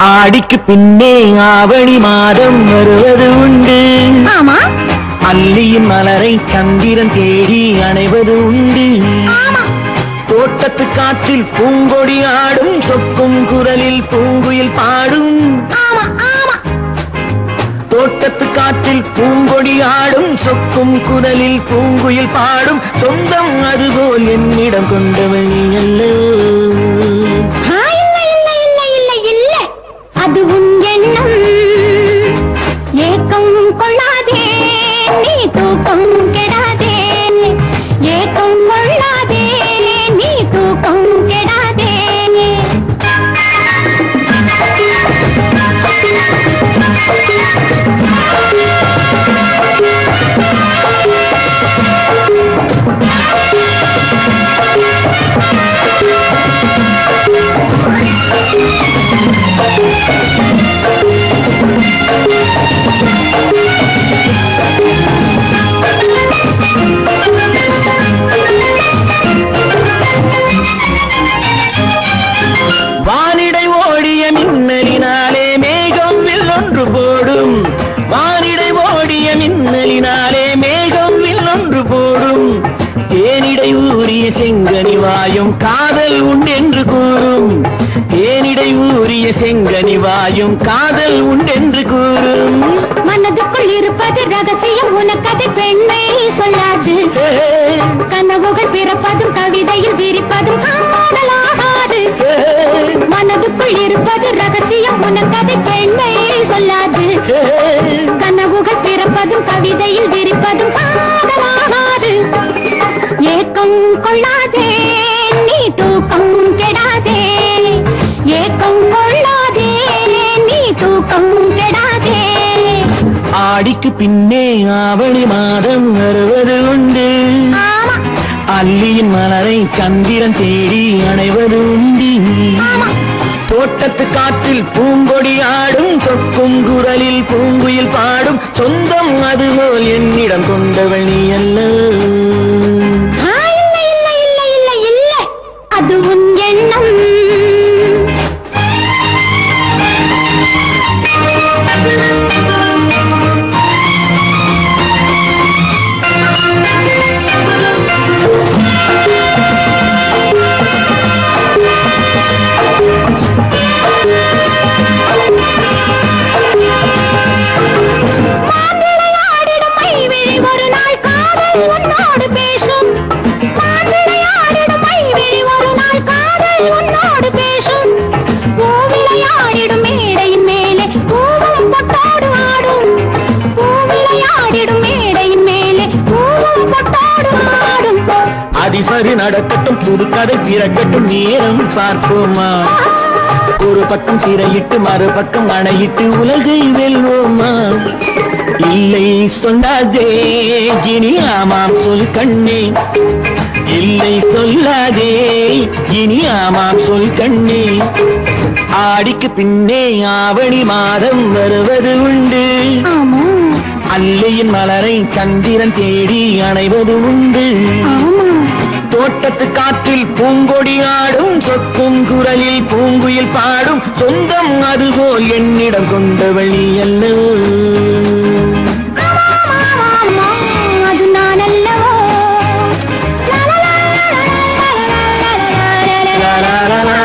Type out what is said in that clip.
ஆடிக்கு பின்னே ஆவணி மாதம் வருவது உண்டு. ஆமா. அல்லியின் மலரை சந்திரன் தேடி அணைவது உண்டு. தோட்டத்து காற்றில் பூங்கொடி ஆடும் சொக்கும் குரலில் பூங்குயில் பாடும். தோட்டத்து காற்றில் பூங்கொடி ஆடும் சொக்கும் குரலில் பூங்குயில் பாடும். சொந்தம் அதுபோல் என்னிடம் கொண்டவள் நீ அல்லோ தேனிடை ஊறிய செங்கனி வாயும் காதல் உண்டென்று கூறும். தேனிடை ஊறிய செங்கனி வாயும் காதல் உண்டென்று கூறும். மனதுக்குள் இருப்பது ரகசியம் உனக்கதை பெண்மை சொல்லாது. கனவுகள் பிறப்பதும் கவிதையில் விரிப்பதும் மனதுக்குள் இருப்பது ரகசியம் உனக்கதை பெண்மை சொல்லாது. கனவுகள் பிறப்பதும் கவிதையில் விரிப்பதும் ஏக்கம் கொள்ளாதே நீ தூக்கம் கெடாதே. ஏக்கம் கொள்ளாதே நீ தூக்கம் கெடாதே. ஆடிக்கு பின்னே ஆவணி மாதம் வருவது உண்டு. அல்லியின் மலரை சந்திரன் தேடி அணைவது உண்டு. தோட்டத்து காற்றில் பூங்கொடி ஆடும் சொக்கும் குரலில் பூங்குயில் பாடும் சொந்தம் அதுபோல் என்னிடம் கொண்டவள் நீ அல்ல. அது உன் எண்ணம் அதிசரி நடக்கட்டும் புதுக்கதை பிறக்கட்டும் நேரம் பார்ப்போமா? ஒரு பக்கம் சிறையிட்டு மறுபக்கம் அணையிட்டு உலகை வெல்வோமா? இல்லை சொல்லாதே இனி ஆமாம் சொல் கண்ணே. இல்லை சொல்லாதே இனி ஆமாம் சொல் கண்ணே. ஆடிக்கு பின்னே ஆவணி மாதம் வருவது உண்டு. அல்லையின் மலரை சந்திரன் தேடி அணைவது உண்டு. தோட்டத்து காற்றில் பூங்கொடி ஆடும் சொக்கும் குரலில் பூங்குயில் பாடும் சொந்தம் அதுபோல் என்னிடம் கொண்டவழி அல்ல la la la